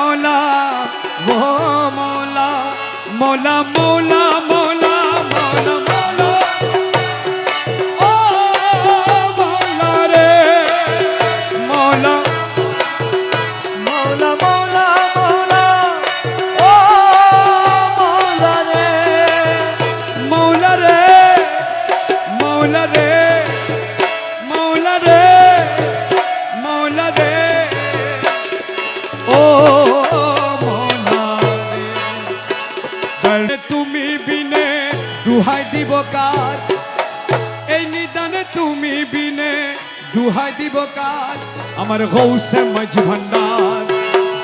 মৌলা ও মৌলা মৌলা মৌলা দুহাই দিব কার আমার গৌসে মাঝ ভান্ডার।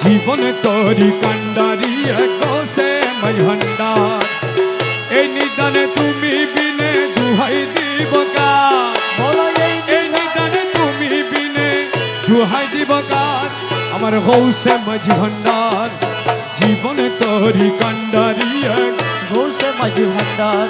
জীবন তরি কান্ডারি গৌসে মাঝ ভান্ডার। এই নিদানে তুমি বিনে দুহাই দিব কার মৌলা এই নিদানে তুমি বিনে দুহাই দিব কার আমার গৌসে মাঝ ভান্ডার। জীবন তরি কান্ডারি ঘোষে মাঝি ভান্ডার।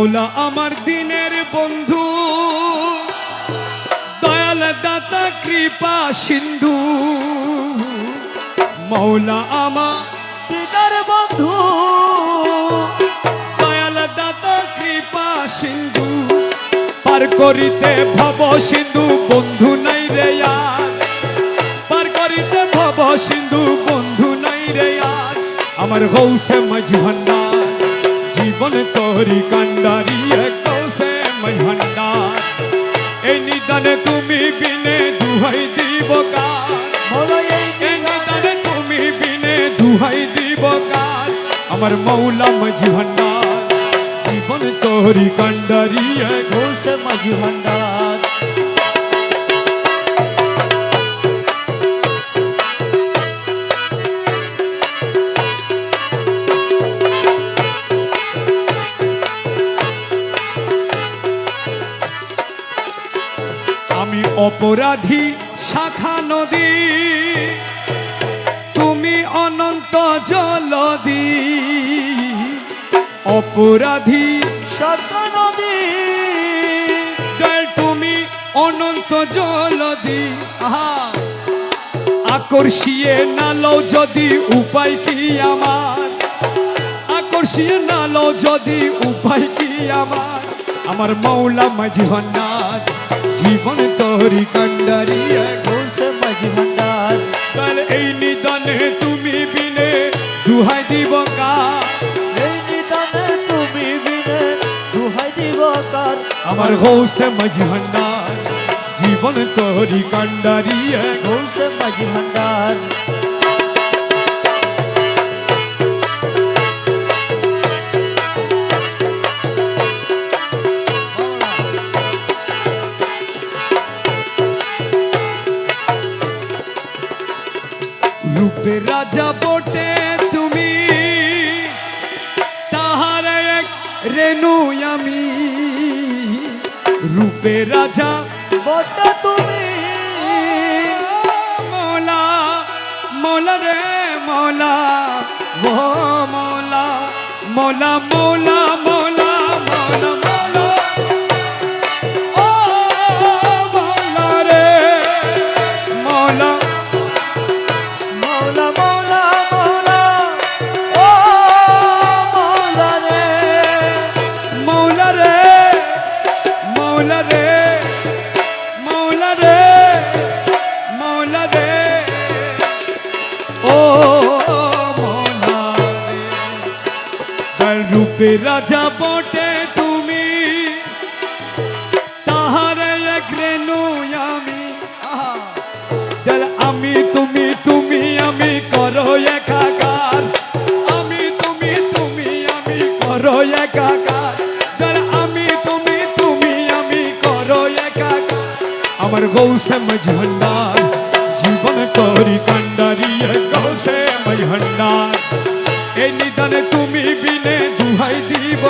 মৌলা আমার দিনের বন্ধু, দয়াল দাতা, কৃপা সিন্ধু। মৌলা আমার দিদার বন্ধু, দয়াল দাতা, কৃপা সিন্ধু। পার করিতে ভব সিন্ধু, বন্ধু নাই রে আর। পার করিতে ভব সিন্ধু, বন্ধু নাই রে আর। আমার গৌসে মাঝ জীবন তোরি কান্ডারি গৌসে মাঝ ভান্ডার এই নিদানে তুমি বিনে দুহাই দিব নিদানে তুমি বিনে দুহাই দিব আমার মৌলা মাঝ ভান্ডার জীবন তোরি কান্ডারি ঘোষে মাঝি ভান্ডার অপরাধী শাখা নদী। তুমি অনন্ত জলদি অপরাধী সত্য নদী। তুমি অনন্ত জলদি। আহা, আকর্ষিয়ে নালো যদি উপায় কি আমার? আকর্ষিয়ে নালো যদি উপায় কি আমার? আমার মৌলা মাঝি ভান্ডার জীবন তোরি কান্ডারি ঘোষে মাঝি ভান্ডার। কাল এই নিদানে তুমি বিনে, দুহাই দিব কা এই নিদানে তুমি বিনে, দুহাই দিব কার? আমার গৌসে মাঝি ভান্ডার, জীবন তোরি কান্ডারি ঘোষে মাঝি ভান্ডার। রাজা বটে তুমি। তাহার এক রেণু আমি। রূপে রাজা বটা তুমি। মৌলা মৌলা রে মৌলা মৌলা মৌলা মৌলা রূপে রাজা বটে তুমি। তাহার এক রেণু আমি। আমি তুমি তুমি আমি করো একাকার। আমি তুমি তুমি আমি করো একাকার। আমি তুমি তুমি আমি করো একাকার। আমার গৌসে মজহন্ডার জীবন করি কান্ডারি গৌসে মজহন্ডার এই নিদানে তুমি বিনে দুহাই দিব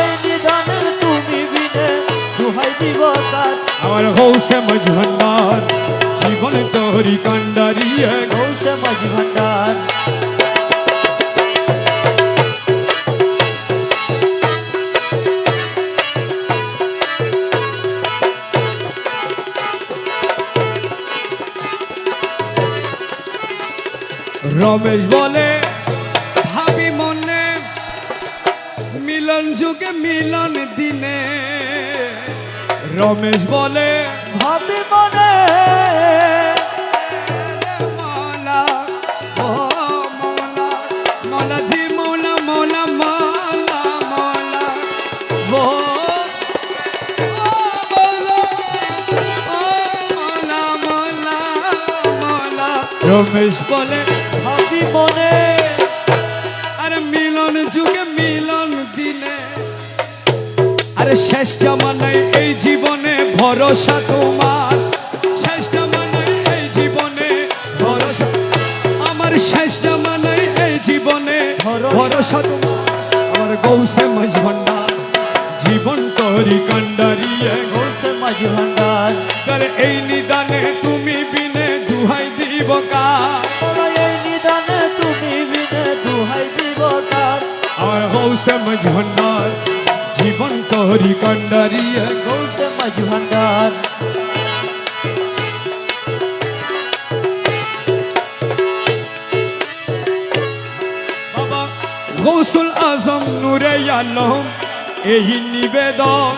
এই নিদানে তুমি বিনে দুহাই দিব আমার হৌসে মজভান্ডার জীবন তোহরি কান্ডারিয়ে গৌসে মাঝি ভান্ডার রমেশ বলে যুগে মিলন দিনে। রমেশ বলে ভাবি ও রমেশ বলে ভাবি মনে আরে শেষ জামানায় এই জীবনে ভরসা তোমার। শেষ জামানায় এই জীবনে ভরসা আমার শেষ জামানায় এই জীবনে ভরসা তোমার। আমার গৌসে মজভন্ডার জীবন তরি কান্ডারিয়ে গৌসে মাঝি ভান্ডার। গলে এই নিদানে তুমি বিনে দুহাই দিব কা এই নিদানে তুমি বিনে দুহাই দিব তার আমার গৌসে মজভন্ডার জীবন কান্ডারিয়ে গৌসে মাঝি ভান্ডার বাবা গৌসুল আজম নূরে আলম এই নিবেদন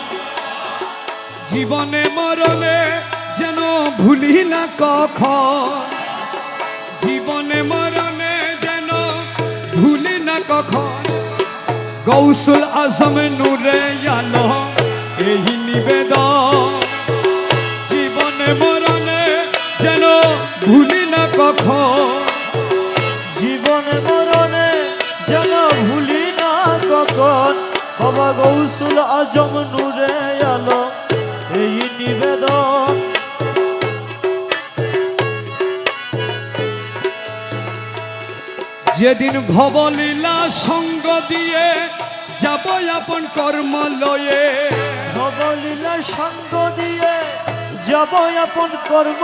জীবনে মরণে যেন ভুলি না কখন জীবনে মরণে যেন ভুলি না কখন গৌসুল আজম নূরে এই নিবেদন, জীবনে মরণে যেন ভুলি না কখন। জীবনে মরণে যেন ভুলি না কখন। বাবা গৌসুল আজম নূরে আলো, এই নিবেদন। যেদিন ভবলীলা সঙ্গ দিয়ে যাব আপন কর্ম লয়ে নবলীলা সঙ্গ দিয়ে যাব আপন কর্ম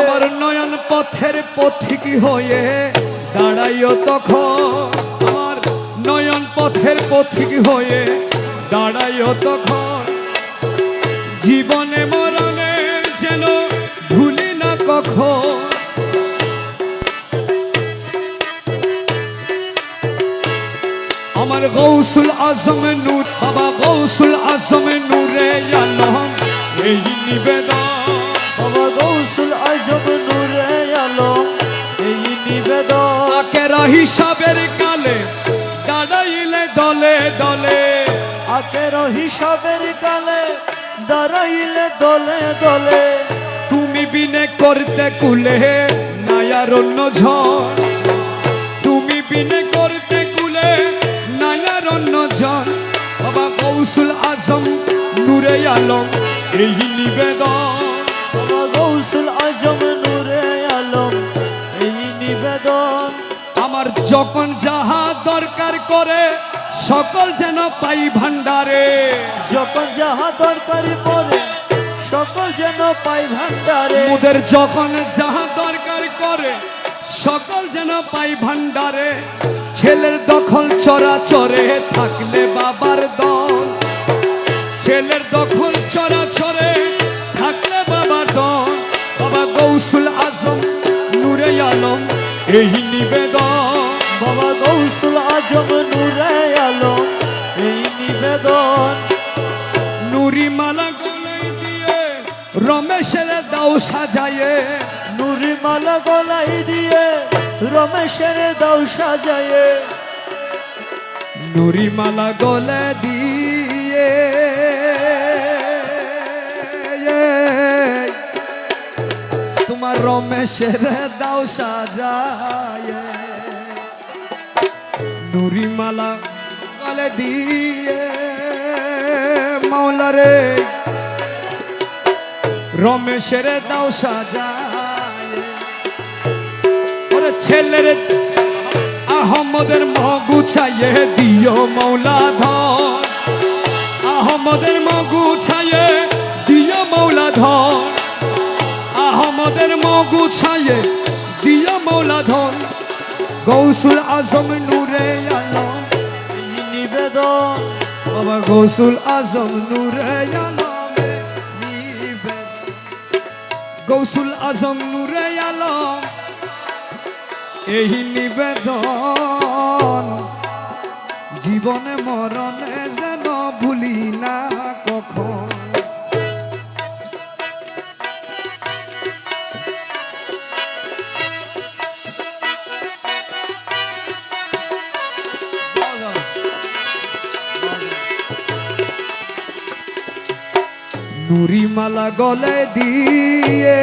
আমার নয়ন পথের পথিক হয়ে দাঁড়াইও তখন। আমার নয়ন পথের পথিক হয়ে দাঁড়াইও তখন। জীবনে মরণে যেন ভুলি না কখন। আমার গৌসুল আজম নূর গৌসুল আজম নূরে আলম এই নিবেদন। বাবা গৌসুল আজম নূরে আলো এই নিবেদন। আকেরা হিসাবের কালে দাঁড়াইলে দলে দলে। আকের হিসাবের কালে দাঁড়াইলে দলে দলে। তুমি বিনে করতে কুলে নায়ার অন্য ঝড় তুমি বিনে করতে কুলে নায়ার অন্য ঝড় বাবা কৌশল আজম নূরে আলম এই নিবেদন বাবা গৌসুল আজম নূরে আলম এই নিবেদন আমার যখন যাহা দরকার করে সকল যেন পাই ভান্ডারে যখন যাহা দরকারি পড়ে সকল যেন পাই ভান্ডারে মোদের যখন যাহা দরকার করে সকল যেন পাই ভান্ডারে ছেলের দখল চরাচরে থাকলে বাবার দল। ছেলের দখল চরাচরে থাকলে বাবার দল। বাবা গৌসুল আজম, নূরে আলম, এই নিবেদন। বাবা গৌসুল আজম, নূরে আলম, এই নিবেদন। নুরি মালা গলে দিয়ে রমেশের দাও সাজায়ে মালা গলাই দিয়ে রমেশের দাও সাজায়ে। নুরি মালা গলে দিয়ে, তোমার রমেশের দাও সাজায়। নুরি মালা গলে দিয়ে, মাওলারে, রমেশের দাও সাজায়। ছেলের আহমদের মগু ছাইয়ে দিও মৌলা ধন আহমদের মগু ছাইয়ে দিও মৌলা ধন আহমদের মগু ছায়ে দিয়া মৌলা ধন গৌসুল আজম নূরে আলম নিবেদন। বাবা গৌসুল আজম নূরে আলমে গৌসুল আজম নূরে আলম এই নিবেদন। জীবনে মরণে যেন ভুলি না কখন। নুরিমালা গলে দিয়ে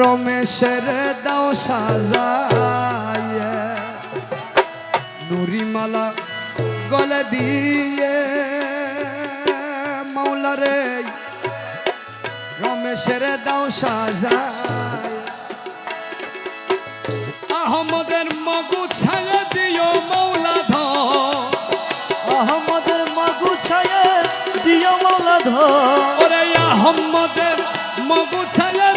রমেশের দাও সাজায়। নুরিমালা গলে দিয়ে মাওলারে রমেশের দাও সাজায়। আহমদের মগু ছায়া দিও মৌলা ধর। আহমদের মাগু ছায়ে দিও মালা ধর। ওরে আহমদের মগু ছায়া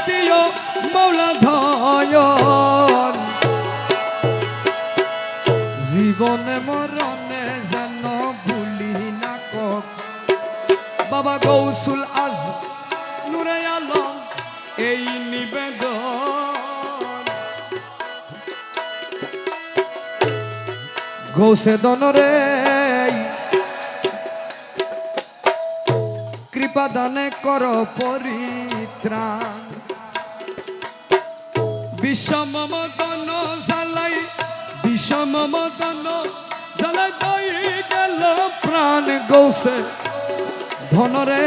জীবনে মরণে যেন ভুলি না কক বাবা গৌসুল আজ নুরে আলম, এই নিবেদন। গৌসে দনরে কৃপা দানে কর পরিত্রাণ। বিষম মদন বিষম মদন জালাই দই গেল প্রাণ গৌসে। ধনরে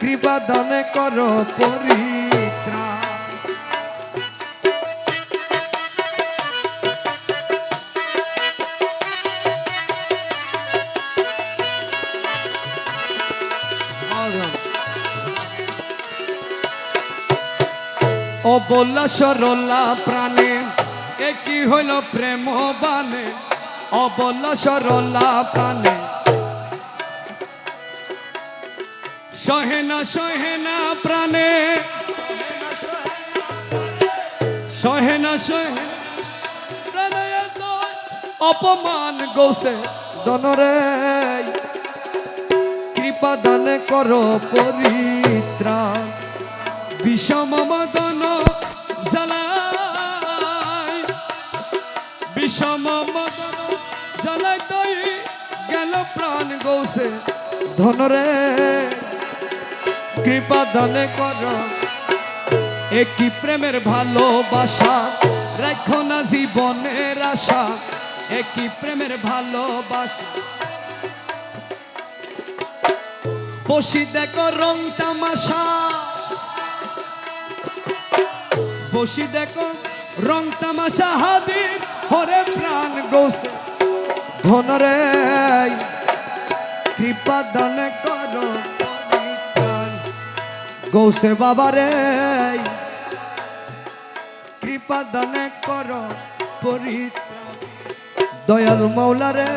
কৃপা দানে কর পরিত্রাণ অবলা সরলা প্রাণে একই হইল প্রেম বানে? অবলা সরলা প্রাণে সহেনা সহেনা প্রাণে। সহেনা সহেনা অপমান গৌসে। দনরে কৃপা দান করো পরিত্রাণ। বিষম মদন বিষম জ্বালাই তৈ গেল প্রাণ গৌসে ধনরে কৃপা দানে কর একই প্রেমের ভালোবাসা রাখো না জীবনের আশা একই প্রেমের ভালোবাসা বসি দেখো রং তামাশা বসি দেখো রং তামাশা হাদির হরে গোসে ধনরে কৃপা দান করো। গৌসে বাবারে কৃপা দান করো পরিত্রাণ। দয়াল মৌলারে